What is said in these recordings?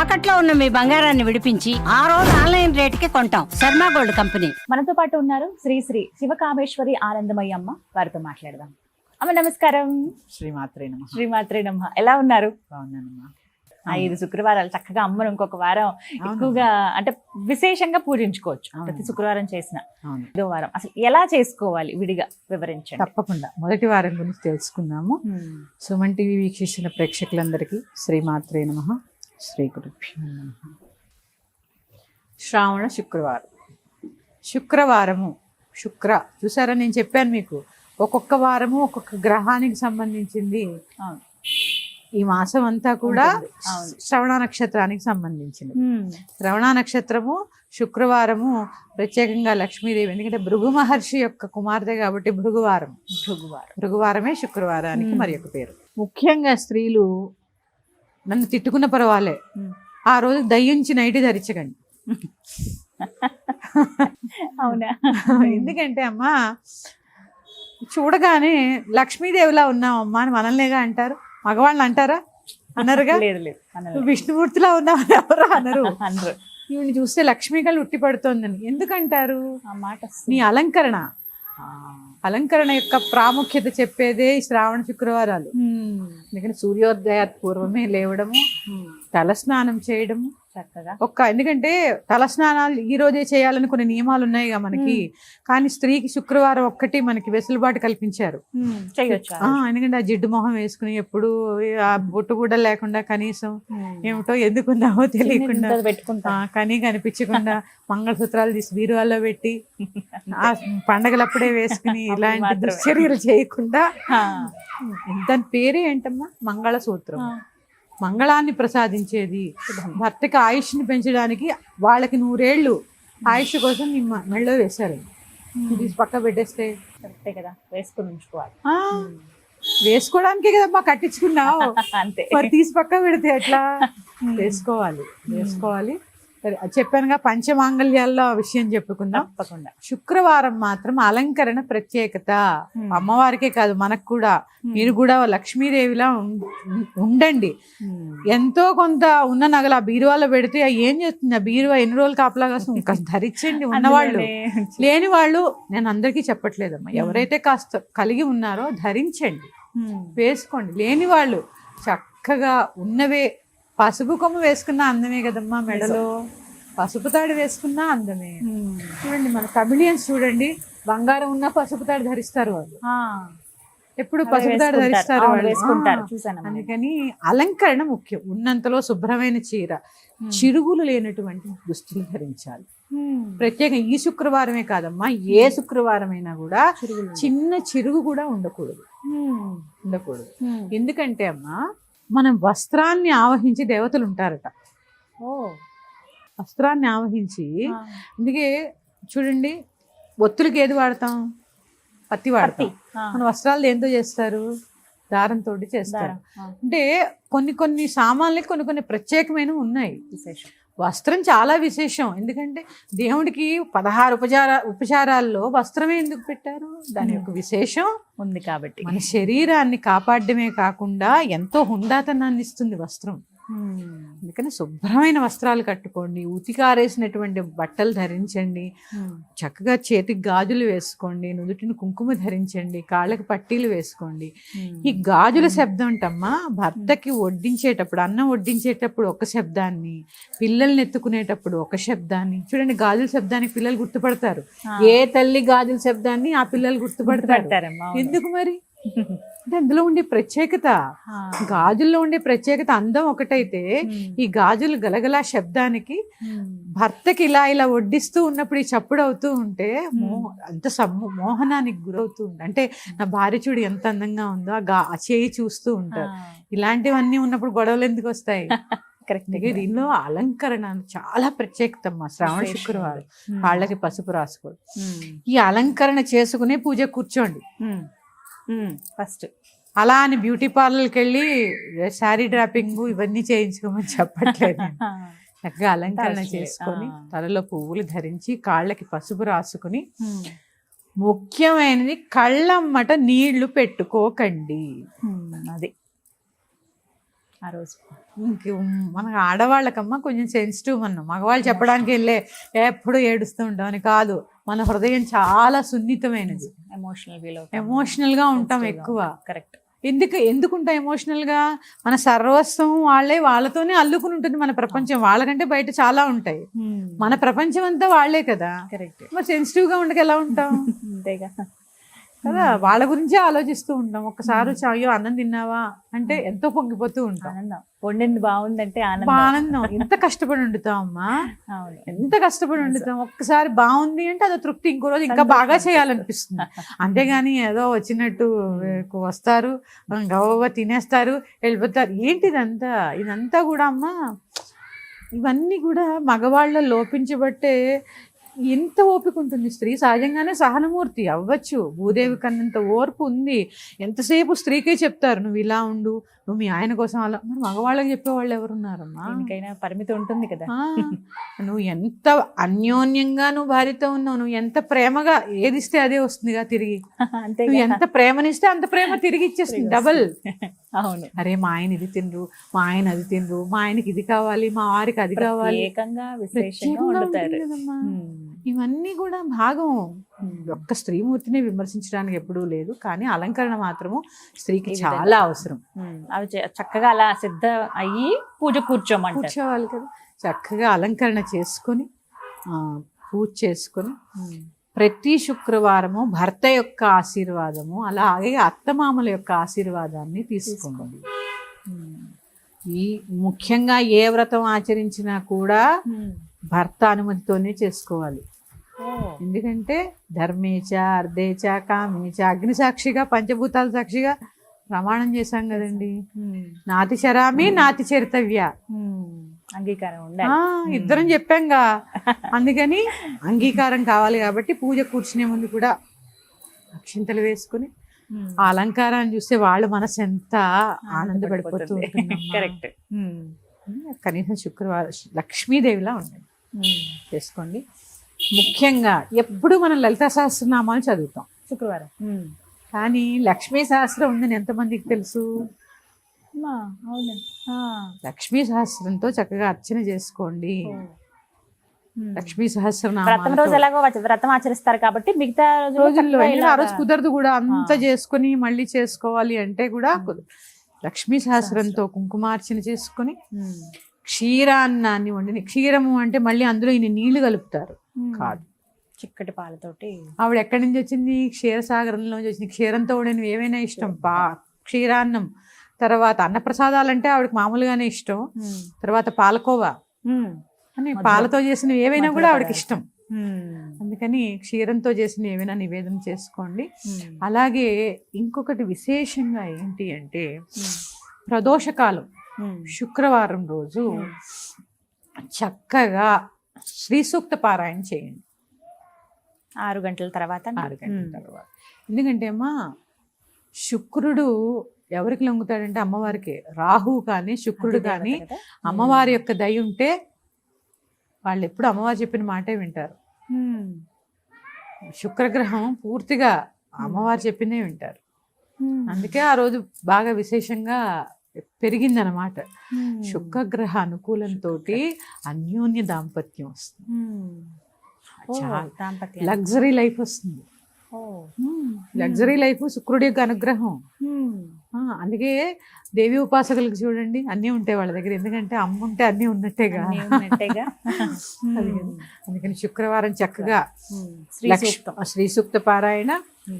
తాకట్లో ఉన్న మీ బంగారాన్ని విడిపించి ఆ రోజు ఆన్లైన్ రేటుకి కొంటాం. Sharma gold company. మనతో పాటు ఉన్నారు శ్రీ శ్రీ శివకామేశ్వరి ఆనందమయ్య అమ్మ. వారితో మాట్లాడదాం. అమ్మ నమస్కారం. శ్రీమాత్రే నమ. శ్రీమాత్రే ఎలా ఉన్నారు? బాగున్నానమ్మా. ఐదు శుక్రవారాలు చక్కగా అమ్మను ఇంకొక వారం ఎక్కువగా అంటే విశేషంగా పూజించుకోవచ్చు. ప్రతి శుక్రవారం చేసిన ఐదో వారం. అసలు ఎలా చేసుకోవాలి విడిగా వివరించండి. తప్పకుండా. మొదటి వారం గురించి తెలుసుకుందాము. ఉమ్. సుమన్ టీవీ వీక్షిస్తున్న ప్రేక్షకులందరికీ శ్రీమాత్రే నమ. శ్రీ గురుభ్యో శ్రావణ శుక్రవారం. శుక్రవారము. శుక్ర. చూసారా నేను చెప్పాను మీకు. ఒక్కొక్క వారము ఒక్కొక్క గ్రహానికి సంబంధించింది. ఈ మాసం అంతా కూడా. శ్రవణ నక్షత్రానికి సంబంధించింది. శ్రవణ నక్షత్రము శుక్రవారము ప్రత్యేకంగా లక్ష్మీదేవి. ఎందుకంటే భృగు మహర్షి యొక్క కుమార్తె కాబట్టి భృగువారం. భృగువారం. భృగువారమే శుక్రవారానికి. మరి పేరు. ముఖ్యంగా స్త్రీలు నన్ను తిట్టుకున్న పర్వాలే. ఆ రోజు దయ్యుంచి నైటి ధరించకండి. అవునా? ఎందుకంటే అమ్మా చూడగానే లక్ష్మీదేవిలా ఉన్నావమ్మా అని మనల్నేగా అంటారు. మగవాళ్ళు అంటారా? లేదు లేదు. నువ్వు విష్ణుమూర్తిలా ఉన్నావు అని ఎవరు అనరు. అనరు. ఈవిని చూస్తే లక్ష్మీ కళ్ళు ఉట్టి పడుతోందని. ఎందుకంటారు? ఆ మాట నీ అలంకరణ. అలంకరణ యొక్క ప్రాముఖ్యత చెప్పేదే శ్రావణ శుక్రవారాలు. ఎందుకంటే సూర్యోదయ పూర్వమే లేవడము. తలస్నానం చేయడము చక్కగా. ఒక్క ఎందుకంటే తలస్నానాలు ఈ రోజే చేయాలని కొన్ని నియమాలు ఉన్నాయిగా మనకి. కానీ స్త్రీకి శుక్రవారం ఒక్కటి మనకి వెసులుబాటు కల్పించారు. చేయొచ్చు? ఎందుకంటే ఆ జిడ్డు మొహం వేసుకుని ఎప్పుడు ఆ బొట్టు కూడా లేకుండా కనీసం ఏమిటో ఎందుకున్నావో తెలియకుండా. పెట్టుకుంటా. కనీ కనిపించకుండా మంగళసూత్రాలు తీసి బీరువాల్లో పెట్టి ఆ పండగలప్పుడే వేసుకుని ఇలాంటి. దుశ్చర్యలు చేయకుండా. దాని పేరే ఏంటమ్మా? మంగళసూత్రం. మంగళాన్ని ప్రసాదించేది. భర్తకి ఆయుష్ని పెంచడానికి వాళ్ళకి నూరేళ్ళు ఆయుష్ కోసం మ- మెళ్ళో వేశారు. ఇది పక్క పెట్టేస్తే. కరెక్టే కదా వేసుకుని ఉంచుకోవాలి వేసుకోవడానికే కదమ్మా కట్టించుకున్నావు. అంతే. మరి తీసి పక్క పెడితే ఎట్లా? వేసుకోవాలి వేసుకోవాలి. సరే చెప్పానుగా పంచమాంగళ్యాల్లో ఆ విషయం చెప్పుకుందాం. తప్పకుండా. శుక్రవారం మాత్రం అలంకరణ ప్రత్యేకత. అమ్మవారికే కాదు మనకు కూడా. మీరు కూడా లక్ష్మీదేవిలా ఉండండి. ఎంతో కొంత ఉన్న నగలు ఆ బీరువాలో పెడితే ఆ ఏం చేస్తుంది? ఆ బీరువా? ఎన్ని రోజులు కాపలా కాస్తుంది? ఇంకా ధరించండి ఉన్నవాళ్ళు. లేని వాళ్ళు నేను అందరికీ చెప్పట్లేదమ్మా. ఎవరైతే కాస్త కలిగి ఉన్నారో ధరించండి. వేసుకోండి. లేని వాళ్ళు చక్కగా ఉన్నవే పసుపు కొమ్మ వేసుకున్న అందమే కదమ్మా మెడలో. పసుపు తాడు వేసుకున్నా అందమే. చూడండి మన తమిళియన్స్ చూడండి బంగారం ఉన్న పసుపు తాడు ధరిస్తారు వాళ్ళు. ఎప్పుడు పసుపు తాడు. ధరిస్తారు. వేసుకుంటారు. అందుకని అలంకరణ ముఖ్యం. ఉన్నంతలో శుభ్రమైన చీర. చిరుగులు లేనటువంటి దుస్తులు ధరించాలి. ప్రత్యేకంగా ఈ శుక్రవారమే కాదమ్మా ఏ శుక్రవారమైనా కూడా చిన్న చిరుగు కూడా ఉండకూడదు. ఉండకూడదు. ఎందుకంటే అమ్మా మనం వస్త్రాన్ని ఆవహించి దేవతలు ఉంటారట. ఓ. వస్త్రాన్ని ఆవహించి. అందుకే చూడండి ఒత్తులకి ఏది వాడతాం? పత్తి వాడతాం. మన వస్త్రాలు దేంతో చేస్తారు? దారంతో చేస్తారు. అంటే కొన్ని కొన్ని సామాన్లకి కొన్ని కొన్ని ప్రత్యేకమైనవి ఉన్నాయి. విశేషం. వస్త్రం చాలా విశేషం. ఎందుకంటే దేవుడికి పదహారు ఉపచార ఉపచారాల్లో వస్త్రమే ఎందుకు పెట్టారు? దాని యొక్క విశేషం ఉంది కాబట్టి. మన శరీరాన్ని కాపాడమే కాకుండా ఎంతో హుందాతనాన్ని ఇస్తుంది వస్త్రం. అందుకని శుభ్రమైన వస్త్రాలు కట్టుకోండి ఉతికారేసినటువంటి బట్టలు ధరించండి ఉమ్. చక్కగా చేతికి గాజులు వేసుకోండి నుదుటిని కుంకుమ ధరించండి కాళ్ళకి పట్టీలు వేసుకోండి. ఈ గాజుల శబ్దం అంటమ్మా భర్తకి వడ్డించేటప్పుడు అన్నం వడ్డించేటప్పుడు ఒక శబ్దాన్ని పిల్లల్ని ఎత్తుకునేటప్పుడు ఒక శబ్దాన్ని. చూడండి గాజుల శబ్దానికి పిల్లలు గుర్తుపడతారు. ఏ తల్లి గాజుల శబ్దాన్ని ఆ పిల్లలు గుర్తుపడతారు. ఎందుకు మరి? అంటే అందులో ఉండే ప్రత్యేకత. గాజుల్లో ఉండే ప్రత్యేకత అందం ఒకటైతే. ఈ గాజులు గలగలా శబ్దానికి. భర్తకి ఇలా ఇలా వడ్డిస్తూ ఉన్నప్పుడు ఈ చప్పుడు అవుతూ ఉంటే మోహ అంత మోహనానికి గురవుతూ ఉంటుంది అంటే నా భార్య చూడు ఎంత అందంగా ఉందో ఆ చేయి చూస్తూ ఉంటారు. ఇలాంటివన్నీ ఉన్నప్పుడు గొడవలు ఎందుకు వస్తాయి కరెక్ట్ దీనిలో అలంకరణ చాలా ప్రత్యేకత అమ్మా శ్రావణ. శుక్రవారం ఉమ్. కాళ్ళకి పసుపు రాసుకోవడం. ఈ అలంకరణ చేసుకునే పూజ కూర్చోండి. ఫస్ట్ అలా అని బ్యూటీ పార్లర్కి వెళ్ళి శారీ డ్రాపింగ్ ఇవన్నీ చేయించుకోమని చెప్పట్లేదు. చక్కగా అలంకరణ. చేసుకొని. తలలో పువ్వులు ధరించి కాళ్ళకి పసుపు రాసుకుని ఉమ్. ముఖ్యమైనది కళ్ళమ్మట నీళ్ళు పెట్టుకోకండి ఉమ్. అది ఆ రోజు. ఇంక మన ఆడవాళ్ళకమ్మా కొంచెం సెన్సిటివ్ మనం మగవాళ్ళు చెప్పడానికి వెళ్ళే ఎప్పుడు ఏడుస్తూ ఉంటాం అని కాదు. మన హృదయం చాలా సున్నితమైనది. ఎమోషనల్ ఫీల్ ఎమోషనల్గా ఉంటాం ఎక్కువ. కరెక్ట్ ఎందుకు ఎందుకుంటాం ఎమోషనల్గా? మన సర్వస్వం వాళ్ళే వాళ్ళతోనే అల్లుకుని ఉంటుంది మన ప్రపంచం. వాళ్ళకంటే బయట చాలా ఉంటాయి. మన ప్రపంచం అంతా వాళ్ళే కదా? కరెక్ట్ మరి సెన్సిటివ్గా ఉండక ఎలా ఉంటాం? అంతేగా. కదా? వాళ్ళ గురించే ఆలోచిస్తూ ఉంటాం. ఒక్కసారి వచ్చి అయ్యో అన్నం తిన్నావా? అంటే ఎంతో పొంగిపోతూ ఉంటాం. వండింది బాగుందంటే ఆనందం. ఎంత కష్టపడి వండుతాం అమ్మా? ఎంత కష్టపడి వండుతాం. ఒక్కసారి బాగుంది అంటే అదో తృప్తి ఇంకో రోజు ఇంకా బాగా చేయాలనిపిస్తుంది. అంతేగాని ఏదో వచ్చినట్టు వస్తారు గవ్వ తినేస్తారు వెళ్ళిపోతారు. ఏంటి ఇదంతా? ఇదంతా కూడా అమ్మా ఇవన్నీ కూడా మగవాళ్ళ లోపించబట్టే ఎంత ఓపిక ఉంటుంది. స్త్రీ సహజంగానే సహనమూర్తి అవ్వచ్చు. భూదేవి కన్నంత ఓర్పు ఉంది. ఎంతసేపు స్త్రీకే చెప్తారు నువ్వు ఇలా ఉండు నువ్వు మీ ఆయన కోసం అలా మరి మగవాళ్ళకి చెప్పేవాళ్ళు ఎవరున్నారమ్మా? దేనికైనా పరిమితి ఉంటుంది కదా. నువ్వు ఎంత అన్యోన్యంగా నువ్వు భార్యతో ఉన్నావు నువ్వు ఎంత ప్రేమగా ఏది ఇస్తే అదే వస్తుందిగా తిరిగి. అంతే నువ్వు ఎంత ప్రేమనిస్తే అంత ప్రేమ తిరిగి ఇచ్చేస్తుంది. డబల్. అవును. అరే మా ఆయన ఇది తినరు మా ఆయన అది తినరు మా ఆయనకి ఇది కావాలి మా వారికి అది కావాలి. ఏకంగా విశేషంగా వండుతారు. ఇవన్నీ కూడా భాగం ఒక్క స్త్రీమూర్తిని విమర్శించడానికి ఎప్పుడూ లేదు కానీ అలంకరణ మాత్రము స్త్రీకి చాలా అవసరం. అవి చక్కగా అలా సిద్ధ అయ్యి పూజ కూర్చోమంటారు కూర్చోవాలి కదా చక్కగా అలంకరణ చేసుకొని పూజ చేసుకొని. ప్రతి శుక్రవారము భర్త యొక్క ఆశీర్వాదము అలాగే అత్తమామల యొక్క ఆశీర్వాదాన్ని తీసుకోండి. ఈ ముఖ్యంగా ఏ వ్రతం ఆచరించినా కూడా. భర్త అనుమతితోనే చేసుకోవాలి. ఎందుకంటే ధర్మేచ అర్ధేచ కామేచ అగ్ని సాక్షిగా పంచభూతాల సాక్షిగా ప్రమాణం చేశాం కదండి. నాతి చరామి నాతి చరితవ్య. అంగీకారం ఉండాలి. ఇద్దరం చెప్పాంగా. అందుకని అంగీకారం కావాలి కాబట్టి పూజ కూర్చునే ముందు కూడా అక్షింతలు వేసుకుని. ఆ అలంకారాన్ని చూస్తే వాళ్ళ మనసు ఎంత ఆనందపడిపోతూ ఉంటుందమ్మా. కరెక్ట్. కనీసం శుక్రవారం లక్ష్మీదేవిలా ఉండండి. చేసుకోండి. ముఖ్యంగా ఎప్పుడు మనం లలిత సహస్రనామాలు చదువుతాం శుక్రవారం. కానీ లక్ష్మీ సహస్రం ఉందని ఎంతమందికి తెలుసు అవును. లక్ష్మీ సహస్రంతో చక్కగా అర్చన చేసుకోండి. లక్ష్మీ వ్రతం సహస్రనామాలతో రోజు ఎలాగో వ్రతం ఆచరిస్తారు కాబట్టి మిగతా రోజుల్లో ఆ రోజు కుదరదు కూడా అంత. చేసుకొని మళ్ళీ చేసుకోవాలి అంటే కూడా లక్ష్మీ సహస్రంతో కుంకుమార్చన చేసుకొని. క్షీరాన్నాన్ని వండిన క్షీరము అంటే మళ్ళీ అందులో ఇన్ని నీళ్ళు కలుపుతారు. కాదు చిక్కటి పాలతోటి ఆవిడ ఎక్కడి నుంచి వచ్చింది క్షీరసాగరంలో నుంచి వచ్చింది క్షీరంతో వండినవి ఏవైనా ఇష్టం పా క్షీరాన్నం తర్వాత అన్నప్రసాదాలు అంటే ఆవిడకి మామూలుగానే ఇష్టం. తర్వాత పాలకోవా. అని పాలతో చేసినవి ఏవైనా కూడా ఆవిడకి. ఇష్టం. అందుకని క్షీరంతో చేసిన ఏవైనా నివేదన చేసుకోండి. అలాగే ఇంకొకటి విశేషంగా ఏంటి అంటే. ప్రదోషకాలం. శుక్రవారం రోజు. చక్కగా శ్రీ సూక్త పారాయణ చేయండి. ఆరు గంటల తర్వాత ఆరు గంటల తర్వాత. ఎందుకంటే అమ్మా శుక్రుడు ఎవరికి లొంగుతాడంటే అమ్మవారికి. రాహు కానీ శుక్రుడు కానీ అమ్మవారి యొక్క దయ ఉంటే వాళ్ళు ఎప్పుడు అమ్మవారు చెప్పిన మాటే వింటారు. శుక్రగ్రహం పూర్తిగా అమ్మవారు చెప్పినే వింటారు. అందుకే ఆ రోజు బాగా విశేషంగా పెరిగిందనమాట శుక్రగ్రహ అనుకూలంతో అన్యోన్య దాంపత్యం వస్తుంది. లగ్జరీ లైఫ్ వస్తుంది. లగ్జరీ లైఫ్ శుక్రుడి యొక్క అనుగ్రహం. అందుకే దేవి ఉపాసకులకు చూడండి అన్నీ ఉంటాయి వాళ్ళ దగ్గర. ఎందుకంటే అమ్మ ఉంటే అన్నీ ఉన్నట్టేగా. అందుకని శుక్రవారం చక్కగా శ్రీ సూక్త పారాయణ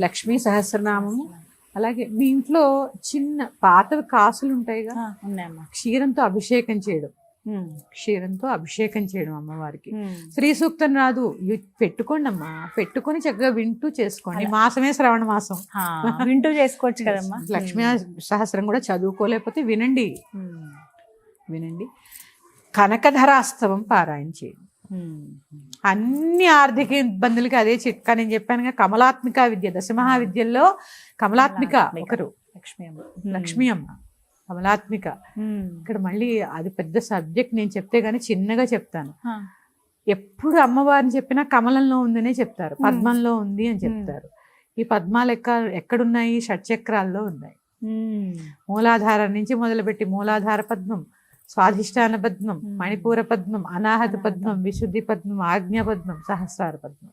లక్ష్మీ సహస్రనామము. అలాగే మీ ఇంట్లో చిన్న పాతవి కాసులు ఉంటాయిగా? ఉన్నాయమ్మా. క్షీరంతో అభిషేకం చేయడం. క్షీరంతో అభిషేకం చేయడం అమ్మవారికి. శ్రీ సూక్తం రాదు. పెట్టుకోండి అమ్మా పెట్టుకొని చక్కగా వింటూ చేసుకోండి. మాసమే శ్రవణ మాసం. వింటూ చేసుకోవచ్చు కదమ్మా. లక్ష్మీ సహస్రం కూడా చదువుకోలేకపోతే వినండి. వినండి. కనకధరాస్తవం పారాయణ చేయండి. అన్ని ఆర్థిక ఇబ్బందులకి అదే చిట్కా నేను చెప్పానుగా కమలాత్మిక విద్య దశమహావిద్యల్లో కమలాత్మిక కమలాత్మిక. ఒకరు. లక్ష్మీ అమ్మ. లక్ష్మీ అమ్మ కమలాత్మిక. ఇక్కడ మళ్ళీ అది పెద్ద సబ్జెక్ట్ నేను చెప్తే గానీ చిన్నగా చెప్తాను. ఎప్పుడు అమ్మవారిని చెప్పినా కమలంలో ఉందనే చెప్తారు పద్మంలో ఉంది అని చెప్తారు. ఈ పద్మాలు ఎక్క ఎక్కడున్నాయి? షట్చక్రాల్లో ఉన్నాయి. మూలాధారం నుంచి మొదలుపెట్టి మూలాధార పద్మం. స్వాధిష్టాన పద్మం. మణిపూర పద్మం అనాహత. పద్మం విశుద్ధి పద్మం ఆజ్ఞ పద్మం సహస్రార పద్మం.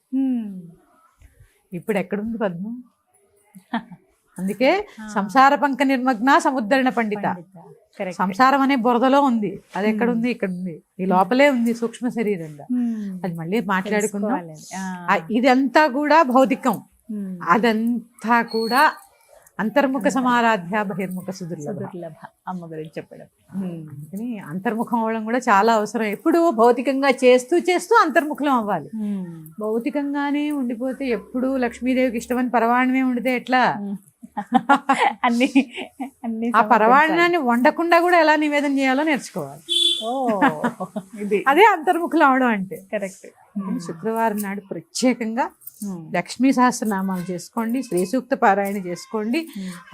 ఇప్పుడు ఎక్కడుంది పద్మం అందుకే. సంసార పంక నిర్మగ్న సముద్ధరణ పండిత. సంసారం అనే బురదలో ఉంది అది ఎక్కడుంది ఇక్కడ ఉంది ఈ లోపలే ఉంది సూక్ష్మ శరీరంగా మ్మ్. అది మళ్ళీ మాట్లాడుకుందాం. ఇదంతా కూడా భౌతికం. అదంతా కూడా అంతర్ముఖ సమారాధ్య బహిర్ముఖ సుదుర్లభ. అమ్మ గురించి చెప్పడం. అందుకని అంతర్ముఖం అవ్వడం కూడా చాలా అవసరం. ఎప్పుడు భౌతికంగా చేస్తూ చేస్తూ అంతర్ముఖం అవ్వాలి. భౌతికంగానే ఉండిపోతే ఎప్పుడు లక్ష్మీదేవికి ఇష్టమని పరవాణమే ఉండితే ఎట్లా? అన్ని అన్ని ఆ పరవాణాన్ని వండకుండా కూడా ఎలా నివేదన చేయాలో నేర్చుకోవాలి. ఇది. అదే అంతర్ముఖులు అవడం అంటే కరెక్ట్ శుక్రవారం నాడు ప్రత్యేకంగా లక్ష్మీ సహస్రనామాలు చేసుకోండి శ్రీ సూక్త పారాయణ చేసుకోండి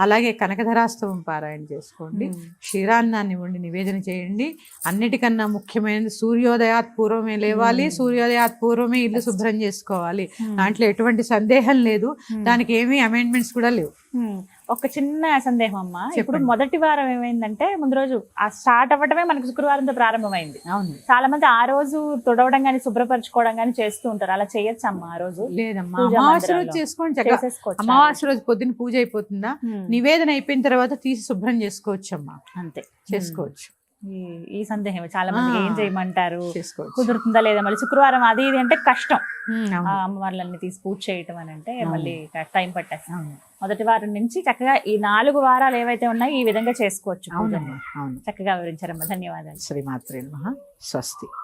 అలాగే కనకధరాస్తవం పారాయణ చేసుకోండి క్షీరాన్నాన్ని వండి నివేదన చేయండి. అన్నిటికన్నా ముఖ్యమైనది సూర్యోదయాత్ పూర్వమే లేవాలి సూర్యోదయాత్ పూర్వమే ఇల్లు శుభ్రం చేసుకోవాలి. దాంట్లో ఎటువంటి సందేహం లేదు. దానికి ఏమీ అమెండ్మెంట్స్ కూడా లేవు. ఒక చిన్న సందేహం అమ్మ ఇప్పుడు. మొదటి వారం ఏమైందంటే ముందు రోజు ఆ స్టార్ట్ అవ్వటమే మనకు శుక్రవారంతో ప్రారంభమైంది. అవును. చాలా మంది ఆ రోజు తుడవడం గాని శుభ్రపరచుకోవడం గాని చేస్తూ ఉంటారు. అలా చేయొచ్చమ్మా ఆ రోజు? లేదమ్మా. అమావాస్య రోజు. చేసుకోండి అమావాస్య రోజు పొద్దున్న పూజ అయిపోతుందా. నివేదన అయిపోయిన తర్వాత తీసి శుభ్రం చేసుకోవచ్చు అమ్మా అంతే. చేసుకోవచ్చు. ఈ- ఈ సందేహం చాలా మంది. ఏం చేయమంటారు? కుదురుతుందా లేదా? మళ్ళీ శుక్రవారం అది ఇది అంటే కష్టం. అమ్మవార్లన్నీ తీసి పూజ చేయటం అని అంటే. మళ్ళీ టైం పట్టేస్తాం. మొదటి వారం నుంచి చక్కగా ఈ నాలుగు వారాలు ఏవైతే ఉన్నాయో ఈ విధంగా చేసుకోవచ్చు చక్కగా వివరించారమ్మా. ధన్యవాదాలు. శ్రీమాత్రే స్వస్తి.